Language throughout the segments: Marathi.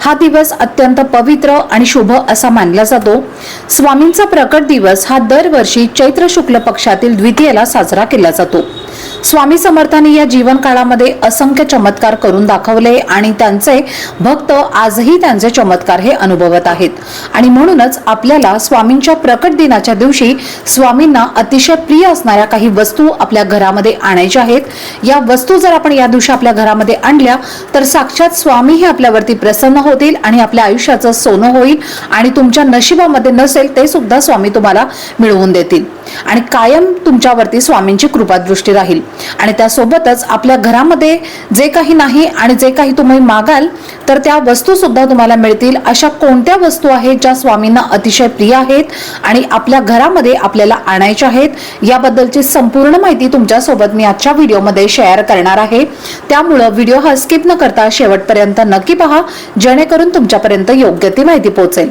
हा दिवस अत्यंत पवित्र आणि शुभ असा मानला जातो. स्वामींचा प्रकट दिवस हा दरवर्षी चैत्र शुक्ल पक्षातील द्वितीयला साजरा केला जातो. स्वामी समर्थांनी या जीवन काळामध्ये असंख्य चमत्कार करून दाखवले आणि त्यांचे भक्त आजही त्यांचे चमत्कार हे अनुभवत आहेत. आणि म्हणूनच आपल्याला स्वामींच्या प्रकट दिनाच्या दिवशी स्वामींना अतिशय प्रिय असणाऱ्या काही वस्तू आपल्या घरामध्ये आणायच्या आहेत. या वस्तू जर आपण या दिवशी आपल्या घरामध्ये आणल्या तर साक्षात स्वामी हे आपल्यावरती प्रसन्न होतील आणि आपल्या आयुष्याचं सोनं होईल आणि तुमच्या नशिबामध्ये नसेल ते सुद्धा स्वामी तुम्हाला मिळवून देतील. आणि कायम तुमच्यावरती स्वामींची कृपादृष्टी राहील. आणि त्यासोबतच आपल्या घरामध्ये जे काही नाही आणि जे काही तुम्ही मागाल तर त्या वस्तू सुद्धा तुम्हाला मिळतील. अशा कोणत्या वस्तू आहेत ज्या स्वामींना अतिशय प्रिय आहेत आणि आपल्या घरामध्ये आपल्याला आणायच्या आहेत? याबद्दलची संपूर्ण माहिती तुमच्यासोबत मी आजच्या व्हिडिओमध्ये शेअर करणार आहे. त्यामुळं व्हिडिओ हा स्किप न करता शेवटपर्यंत नक्की पहा जेणेकरून तुमच्यापर्यंत योग्य ती माहिती पोहोचेल.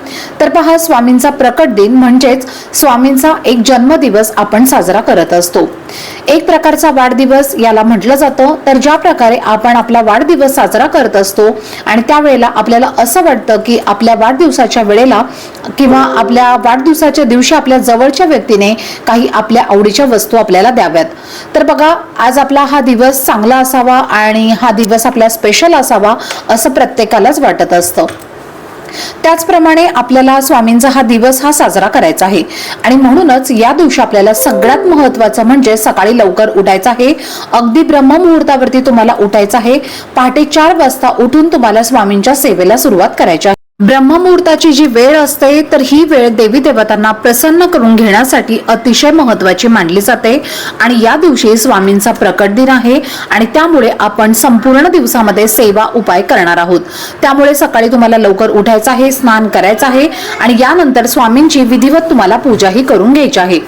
तर पहा स्वामींचा प्रकट दिन म्हणजेच स्वामींचा एक जन्मदिवस आपण साजरा करत असतो. एक प्रकारचा वाढदिवस याला म्हटलं जातं. तर ज्या प्रकारे आपण आपला वाढदिवस साजरा करत असतो आणि त्यावेळेला आपल्याला असं वाटतं की आपल्या वाढदिवसाच्या वेळेला किंवा आपल्या वाढदिवसाच्या दिवशी आपल्या जवळच्या व्यक्तीने काही आपल्या आवडीच्या वस्तू आपल्याला द्याव्यात. तर बघा आज आपला हा दिवस चांगला असावा आणि हा दिवस आपला स्पेशल असावा असं प्रत्येकालाच वाटत असतं. त्याचप्रमाणे आपल्याला स्वामींचा हा दिवस हा साजरा करायचा आहे. आणि म्हणूनच या दिवशी आपल्याला सगळ्यात महत्वाचं म्हणजे सकाळी लवकर उठायचं आहे. अगदी ब्रह्ममुहूर्तावरती तुम्हाला उठायचं आहे. पहाटे चार वाजता उठून तुम्हाला स्वामींच्या सेवेला सुरुवात करायची आहे. ब्रह्ममुहूर्ताची जी वेळ असते तर ही वेळ देवी देवतांना प्रसन्न करून घेण्यासाठी अतिशय महत्वाची मानली जाते. आणि या दिवशी स्वामींचा प्रकट दिन आहे आणि त्यामुळे आपण संपूर्ण दिवसामध्ये सेवा उपाय करणार आहोत. त्यामुळे सकाळी तुम्हाला लवकर उठायचं आहे स्नान करायचं आहे आणि यानंतर स्वामींची विधिवत तुम्हाला पूजाही करून घ्यायची आहे.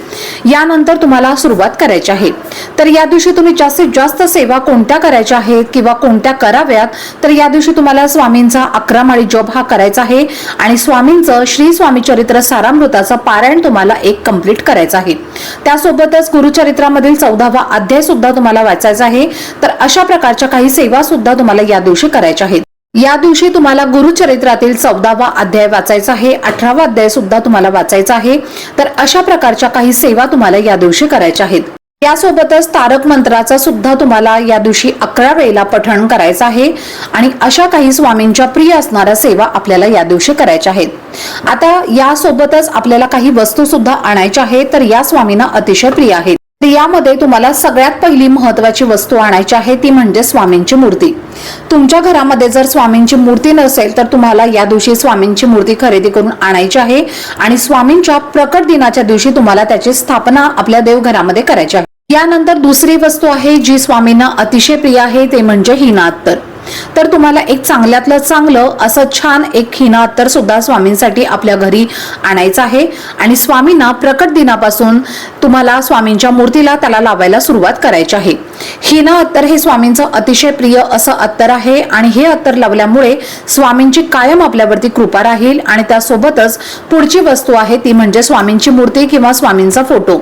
यानंतर तुम्हाला सुरुवात करायची आहे. तर या दिवशी तुम्ही जास्तीत जास्त सेवा कोणत्या करायच्या आहेत किंवा कोणत्या कराव्यात? तर या दिवशी तुम्हाला स्वामींचा अकरा माळी जॉब हा करायचा आहे. आणि स्वामींचं श्री स्वामी चरित्र सारामृताचं पारायण तुम्हाला एक कंप्लीट करायचं आहे. त्यासोबतच गुरुचरित्रामधील चौदावा अध्याय सुद्धा तुम्हाला वाचायचा आहे. तर अशा प्रकारच्या काही सेवा सुद्धा तुम्हाला या दिवशी करायच्या आहेत. या दिवशी तुम्हाला गुरुचरित्रातील चौदावा अध्याय वाचायचा आहे. अठरावा अध्याय सुद्धा तुम्हाला वाचायचा आहे. तर अशा प्रकारच्या काही सेवा तुम्हाला या दिवशी करायच्या आहेत. यासोबतच तारक मंत्राचा सुद्धा तुम्हाला या दिवशी अकरा वेळेला पठण करायचं आहे. आणि अशा काही स्वामींच्या प्रिय असणाऱ्या सेवा आपल्याला या दिवशी करायच्या आहेत. आता यासोबतच आपल्याला काही वस्तू सुद्धा आणायच्या आहेत तर या स्वामींना अतिशय प्रिय आहेत. तर यामध्ये तुम्हाला सगळ्यात पहिली महत्वाची वस्तू आणायची आहे ती म्हणजे स्वामींची मूर्ती. तुमच्या घरामध्ये जर स्वामींची मूर्ती नसेल तर तुम्हाला या दिवशी स्वामींची मूर्ती खरेदी करून आणायची आहे. आणि स्वामींच्या प्रकट दिनाच्या दिवशी तुम्हाला त्याची स्थापना आपल्या देवघरामध्ये करायची आहे. यानंतर दुसरी वस्तू आहे जी स्वामींना अतिशय प्रिय आहे ते म्हणजे हिना तर. तर तुम्हाला एक चांगल्यातलं चांगलं असं छान एक हिना अत्तर सुद्धा स्वामींसाठी आपल्या घरी आणायचं आहे. आणि स्वामींना प्रकट दिनापासून तुम्हाला स्वामींच्या मूर्तीला त्याला लावायला सुरुवात करायची आहे. हिना अत्तर हे स्वामींचं अतिशय प्रिय असं अत्तर आहे. आणि हे अत्तर लावल्यामुळे स्वामींची कायम आपल्यावरती कृपा राहील आणि त्यासोबतच पुढची वस्तू आहे ती म्हणजे स्वामींची मूर्ती किंवा स्वामींचा फोटो.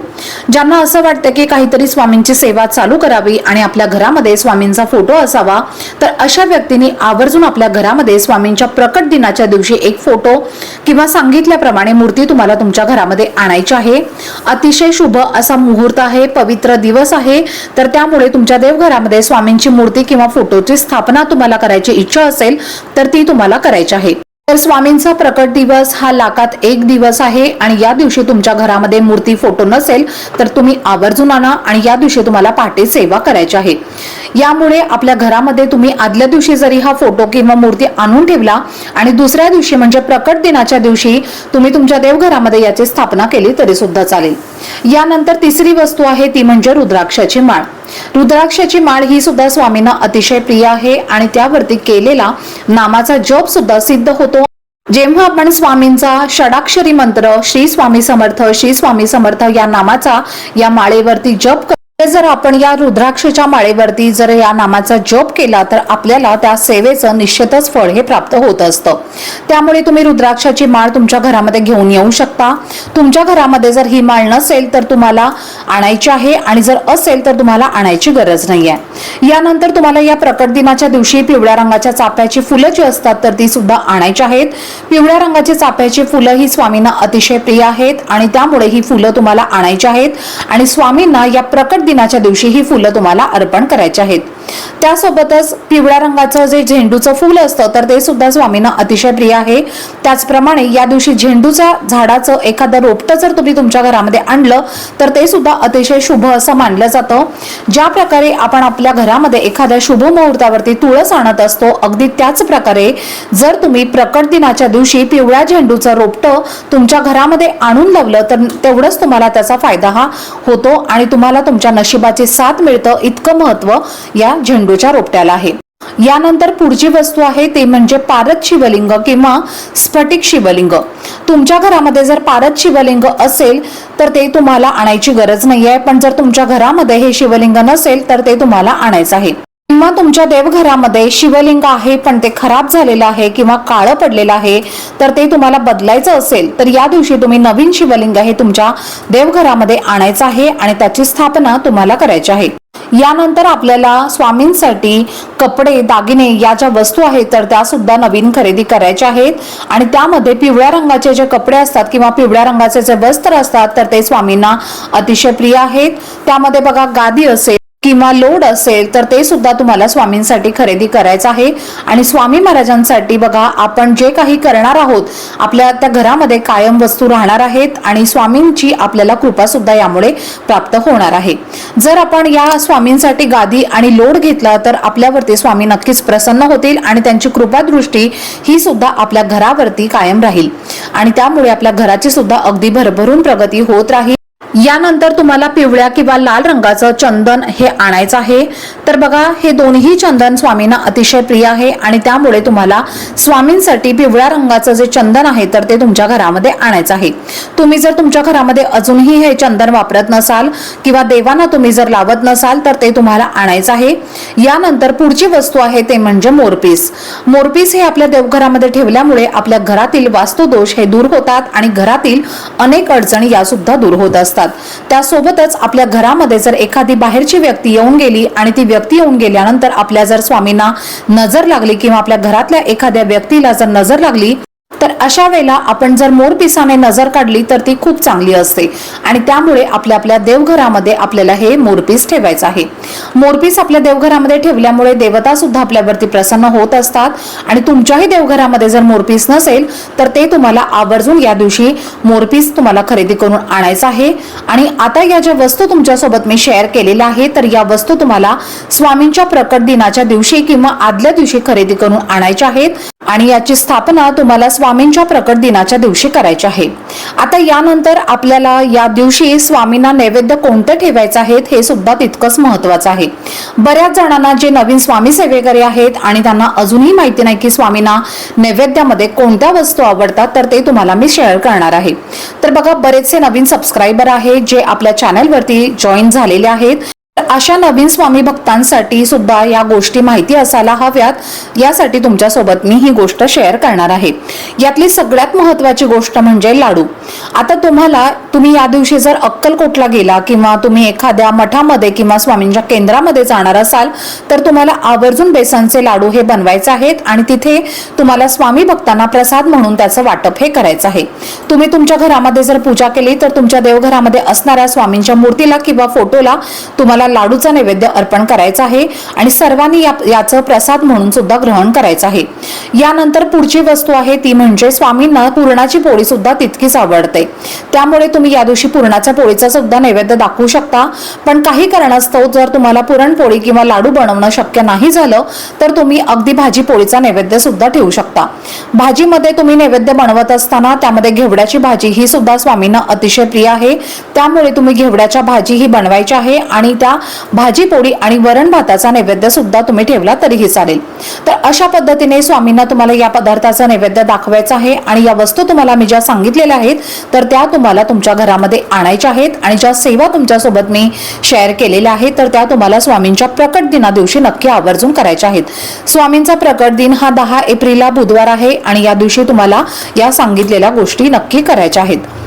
ज्यांना असं वाटतं की काहीतरी स्वामींची सेवा चालू करावी आणि आपल्या घरामध्ये स्वामींचा फोटो असावा तर अशा व्यक्तींनी आवर्जून आपल्या घरामध्ये स्वामींच्या प्रकट दिनाच्या दिवशी एक फोटो किंवा सांगितल्याप्रमाणे मूर्ती तुम्हाला तुमच्या घरामध्ये आणायची आहे. अतिशय शुभ असा मुहूर्त आहे पवित्र दिवस आहे. तर त्यामुळे तुमच्या देवघरामध्ये स्वामींची मूर्ती किंवा फोटोची स्थापना तुम्हाला करायची इच्छा असेल तर ती तुम्हाला करायची आहे. तर स्वामींचा प्रकट दिवस हा लाखात एक दिवस आहे आणि या दिवशी तुमच्या घरामध्ये मूर्ती फोटो नसेल तर तुम्ही आवर्जून आणा आणि या दिवशी तुम्हाला पहाटे सेवा करायची आहे. यामुळे आपल्या घरामध्ये तुम्ही आदल्या दिवशी जरी हा फोटो किंवा मूर्ती आणून ठेवला आणि दुसऱ्या दिवशी म्हणजे प्रकट दिनाच्या दिवशी तुम्ही तुमच्या देवघरामध्ये याची स्थापना केली तरी सुद्धा चालेल. यानंतर तिसरी वस्तू आहे ती म्हणजे रुद्राक्षाची माळ. रुद्राक्षाची माळ ही सुद्धा स्वामींना अतिशय प्रिय आहे आणि त्यावरती केलेला नामाचा जप सुद्धा सिद्ध होतो. जेव्हा आपण स्वामींचा षडाक्षरी मंत्र श्री स्वामी समर्थ श्री स्वामी समर्थ या नामाचा या माळेवरती जप जर आपण या रुद्राक्षच्या माळेवरती जर या नामाचा जप केला तर आपल्याला त्या सेवेचं निश्चितच फळ हे प्राप्त होत असतं. त्यामुळे तुम्ही रुद्राक्षाची माळ तुमच्या घरामध्ये घेऊन येऊ शकता. तुमच्या घरामध्ये जर ही माळ नसेल तर तुम्हाला आणायची आहे आणि जर असेल तर तुम्हाला आणायची गरज नाही आहे यानंतर तुम्हाला या प्रकट दिनाच्या दिवशी पिवळ्या रंगाच्या चाफ्याची फुलं जी असतात तर ती सुद्धा आणायची आहेत. पिवळ्या रंगाची चाफ्याची फुलं ही स्वामींना अतिशय प्रिय आहेत आणि त्यामुळे ही फुलं तुम्हाला आणायची आहेत. आणि स्वामींना या प्रकट दिनाच्या दिवशी ही फुलं तुम्हाला अर्पण करायची आहेत. त्यासोबतच पिवळ्या रंगाचं जे झेंडूचं फुल असतं तर ते सुद्धा स्वामींना अतिशय प्रिय आहे. त्याचप्रमाणे या दिवशी झेंडूच्या झाडाचं एखादं रोपटं जर तुम्ही तुमच्या घरामध्ये आणलं तर ते सुद्धा अतिशय शुभ असं मानलं जातं. ज्या प्रकारे आपण आपल्या घरामध्ये एखाद्या शुभ मुहूर्तावरती तुळस आणत असतो अगदी त्याच प्रकारे जर तुम्ही प्रकट दिनाच्या दिवशी पिवळ्या झेंडूचं रोपटं तुमच्या घरामध्ये आणून लावलं तर तेवढंच तुम्हाला त्याचा फायदा हा होतो आणि तुम्हाला तुमच्या नशिबाचे साथ मिळतं इतकं महत्त्व या झेंडूच्या रोपट्याला आहे. यानंतर पुढची वस्तू आहे ते म्हणजे पारद शिवलिंग किंवा स्फटिक शिवलिंग. तुमच्या घरामध्ये जर पारद शिवलिंग असेल तर ते तुम्हाला आणायची गरज नाही आहे पण जर तुमच्या घरामध्ये हे शिवलिंग नसेल तर ते तुम्हाला आणायचं आहे. किंवा तुमच्या देवघरामध्ये शिवलिंग आहे पण ते खराब झालेलं आहे किंवा काळं पडलेलं आहे तर ते तुम्हाला बदलायचं असेल तर या दिवशी तुम्ही नवीन शिवलिंग हे तुमच्या देवघरामध्ये आणायचं आहे आणि त्याची स्थापना तुम्हाला करायची आहे. यानंतर आपल्याला स्वामींसाठी कपडे दागिने या ज्या वस्तू आहेत तर त्या सुद्धा नवीन खरेदी करायच्या आहेत. आणि त्यामध्ये पिवळ्या रंगाचे जे कपडे असतात किंवा पिवळ्या रंगाचे जे वस्त्र असतात तर ते स्वामींना अतिशय प्रिय आहेत. त्यामध्ये बघा गादी असेल किंवा लोड असेल तर ते सुद्धा तुम्हाला स्वामींसाठी खरेदी करायचं आहे. आणि स्वामी महाराजांसाठी बघा आपण जे काही करणार आहोत आपल्या त्या घरामध्ये कायम वस्तू राहणार आहेत आणि स्वामींची आपल्याला कृपा सुद्धा यामुळे प्राप्त होणार आहे. जर आपण या स्वामींसाठी गादी आणि लोड घेतला तर आपल्यावरती स्वामी नक्कीच प्रसन्न होतील आणि त्यांची कृपादृष्टी ही सुद्धा आपल्या घरावरती कायम राहील. आणि त्यामुळे आपल्या घराची सुद्धा अगदी भरभरून प्रगती होत राहील. यानंतर तुम्हाला पिवळ्या किंवा लाल रंगाचं चंदन हे आणायचं आहे. तर बघा हे दोन्ही चंदन स्वामींना अतिशय प्रिय आहे आणि त्यामुळे तुम्हाला स्वामींसाठी पिवळ्या रंगाचं जे चंदन आहे तर ते तुमच्या घरामध्ये आणायचं आहे. तुम्ही जर तुमच्या घरामध्ये अजूनही हे चंदन वापरत नसाल किंवा देवांना तुम्ही जर लावत नसाल तर ते तुम्हाला आणायचं आहे. यानंतर पुढची वस्तू आहे ते म्हणजे मोरपीस. मोरपीस हे आपल्या देवघरामध्ये ठेवल्यामुळे आपल्या घरातील वास्तुदोष हे दूर होतात आणि घरातील अनेक अडचणी या सुद्धा दूर होत असतात. त्यासोबतच आपल्या घरामध्ये जर एखादी बाहेरची व्यक्ती येऊन गेली आणि ती व्यक्ती येऊन गेल्यानंतर आपल्या जर स्वामींना नजर लागली किंवा आपल्या घरातल्या एखाद्या व्यक्तीला जर नजर लागली तर अशा वेळेला आपण जर मोरपिसाने नजर काढली तर ती खूप चांगली असते. आणि त्यामुळे आपल्या आपल्या देवघरामध्ये आपल्याला हे मोरपीस ठेवायचं आहे. मोरपीस आपल्या देवघरामध्ये ठेवल्यामुळे देवता सुद्धा आपल्यावरती प्रसन्न होत असतात. आणि तुमच्याही देवघरामध्ये जर मोरपीस नसेल तर ते तुम्हाला आवर्जून या दिवशी मोरपीस तुम्हाला खरेदी करून आणायचं आहे. आणि आता या ज्या वस्तू तुमच्यासोबत मी शेअर केलेल्या आहे तर या वस्तू तुम्हाला स्वामींच्या प्रकट दिनाच्या दिवशी किंवा आदल्या दिवशी खरेदी करून आणायच्या आहेत. आणि याची स्थापना तुम्हाला स्वामींच्या प्रकट दिनाच्या दिवशी करायचे आहे. आता यानंतर आपल्याला या दिवशी स्वामींना नैवेद्य कोणतं ठेवायचं आहेत हे सुद्धा तितकंच महत्वाचं आहे. बऱ्याच जणांना जे नवीन स्वामी सेवेकरी आहेत आणि त्यांना अजूनही माहिती नाही की स्वामींना नैवेद्यामध्ये कोणत्या वस्तू आवडतात तर ते तुम्हाला मी शेअर करणार आहे. तर बघा बरेचसे नवीन सबस्क्रायबर आहेत जे आपल्या चॅनलवरती जॉईन झालेले आहेत. अशा नवीन स्वामी भक्तांसाठी सुद्धा या गोष्टी माहिती असायला हव्यात. यासाठी तुमच्यासोबत मी ही गोष्ट शेअर करणार आहे. यातली सगळ्यात महत्वाची गोष्ट म्हणजे लाडू. आता तुम्हाला तुम्ही या दिवशी जर अक्कलकोटला गेला किंवा तुम्ही एखाद्या मठामध्ये किंवा स्वामींच्या केंद्रामध्ये जाणार असाल तर तुम्हाला आवर्जून बेसनचे लाडू हे बनवायचे आहेत आणि तिथे तुम्हाला स्वामी भक्तांना प्रसाद म्हणून त्याचं वाटप हे करायचं आहे. तुम्ही तुमच्या घरामध्ये जर पूजा केली तर तुमच्या देवघरामध्ये असणाऱ्या स्वामींच्या मूर्तीला किंवा फोटोला तुम्हाला लाडूचा नैवेद्य अर्पण करायचा आहे आणि सर्वांनी या- याचं प्रसाद म्हणून सुद्धा ग्रहण करायचं आहे. यानंतर पुढची वस्तू आहे ती म्हणजे स्वामींना पुरणाची पोळी सुद्धा तितकीच आवडते. त्यामुळे तुम्ही या दिवशी पुरणाच्या पोळीचा सुद्धा नैवेद्य दाखवू शकता. पण काही कारणास्तव जर तुम्हाला पुरणपोळी किंवा लाडू बनवणं शक्य नाही झालं तर तुम्ही अगदी भाजी पोळीचा नैवेद्य सुद्धा ठेवू शकता. भाजीमध्ये तुम्ही नैवेद्य बनवत असताना त्यामध्ये घेवड्याची भाजी ही सुद्धा स्वामींना अतिशय प्रिय आहे. त्यामुळे तुम्ही घेवड्याच्या भाजी ही बनवायची आहे आणि त्या भाजी पोळी आणि वरण भाताचा नैवेद्य सुद्धा तुम्ही ठेवला तरीही चालेल. तर अशा पद्धतीने स्वामींना तुम्हाला या पदार्थाचा नैवेद्य दाखवायचा आहे आणि या वस्तू तुम्हाला मी ज्या सांगितलेल्या आहेत तर त्या तुम्हाला तुमच्या घरामध्ये आणायच्या आहेत आणि ज्या सेवा तुमच्यासोबत मी शेअर केलेल्या आहेत तर त्या तुम्हाला स्वामींच्या प्रकट दिना दिवशी नक्की आवर्जून करायच्या आहेत. स्वामींचा प्रकट दिन हा दहा एप्रिलला बुधवार आहे आणि या दिवशी तुम्हाला या सांगितलेल्या गोष्टी नक्की करायच्या आहेत.